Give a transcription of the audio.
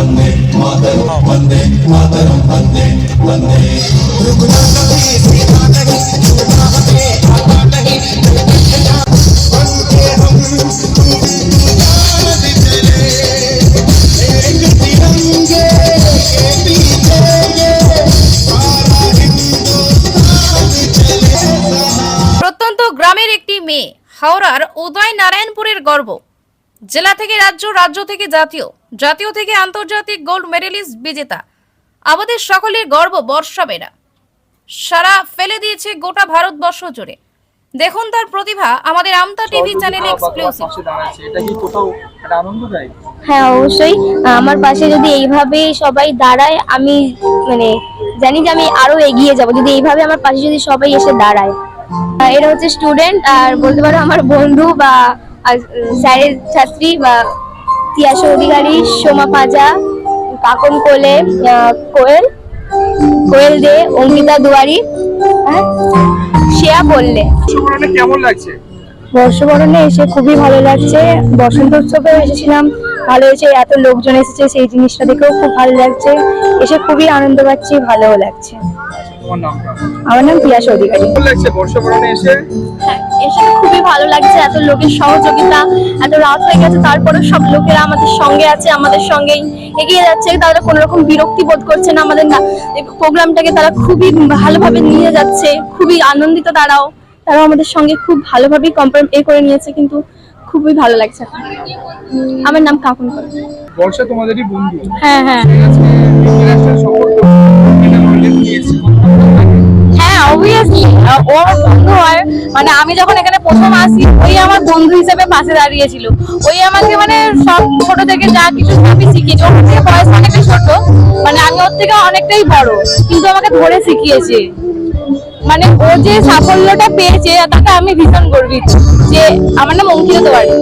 वन्दे मातरं वन्दे मातरं वन्दे वन्दे প্রত্যন্ত গ্রামের একটি মেয়ে হাওড়ার উদয় নারায়ণপুরের গর্ব। জেলা থেকে রাজ্য রাজ্য থেকে জাতীয় জাতীয় থেকে আন্তর্জাতিক গোল্ড মেডেলিস্ট বিজেতা। আমাদের সকলের গর্ব বর্ষা বেরা সারা ফেলে দিয়েছে গোটা ভারতবর্ষ জুড়ে। দেখুন তার প্রতিভা আমাদের আমতা টিভি চ্যানেলে এক্সক্লুসিভ এটা কি কোথাও একটা আনন্দ দেয়? হ্যাঁ অবশ্যই। আমার পাশে যদি এইভাবে সবাই দাঁড়ায় আমি মানে জানি যে আমি আরও এগিয়ে যাব। যদি এইভাবে আমার পাশে যদি সবাই এসে দাঁড়ায়। এরা হচ্ছে স্টুডেন্ট আর বলতে পারো আমার বন্ধু বা আহ, স্যারের ছাত্রী বা তিয়াস অধিকারী সোমা পাজা কাকন কোলে আহ, কোয়েল কোয়েল দে অঙ্কিতা দুয়ারি হ্যাঁ শ্রেয়া বললে। মানে কেমন লাগছে? বর্ষবরণে এসে খুবই ভালো লাগছে। বসন্ত উৎসবে এসেছিলাম ভালো হয়েছে এত লোকজন এসেছে সেই জিনিসটা দেখেও খুব ভালো লাগছে। এসে খুবই আনন্দ পাচ্ছি ভালোও লাগছে। আমার নাম পিয়াস অধিকারী। লাগছে বর্ষবরণে এসে? হ্যাঁ ভালো লাগছে এত লোকের সহযোগিতা এত রাত হয়ে গেছে তারপরে সব লোকেরা আমাদের সঙ্গে আছে আমাদের সঙ্গেই এগিয়ে যাচ্ছে তারা কোনো রকম বিরক্তি বোধ করছে না আমাদের না। প্রোগ্রামটাকে তারা খুবই ভালোভাবে নিয়ে যাচ্ছে খুবই আনন্দিত তারাও। তারাও আমাদের সঙ্গে খুব ভালোভাবেই কম্পার এ করে নিয়েছে কিন্তু খুবই ভালো লাগছে। আমার নাম কাকুন কর। বর্ষা তোমাদেরই বন্ধু। হ্যাঁ হ্যাঁ। অবভিয়াসলি ও বন্ধু হয়। মানে আমি যখন এখানে প্রথম আসি, ওই আমার বন্ধু হিসেবে পাশে দাঁড়িয়েছিল। ওই আমাকে মানে সব ছোট থেকে যা কিছু আমি শিখিয়েছি ওর থেকে বয়স অনেকটাই ছোট। মানে আমি ওর থেকে অনেকটাই বড়, কিন্তু আমাকে ধরে শিখিয়েছে। মানে ও যে সাফল্যটা পেয়েছে, তাকে আমি ভীষণ গর্বিত যে আমার নাম অঙ্কিতা তিওয়ারি।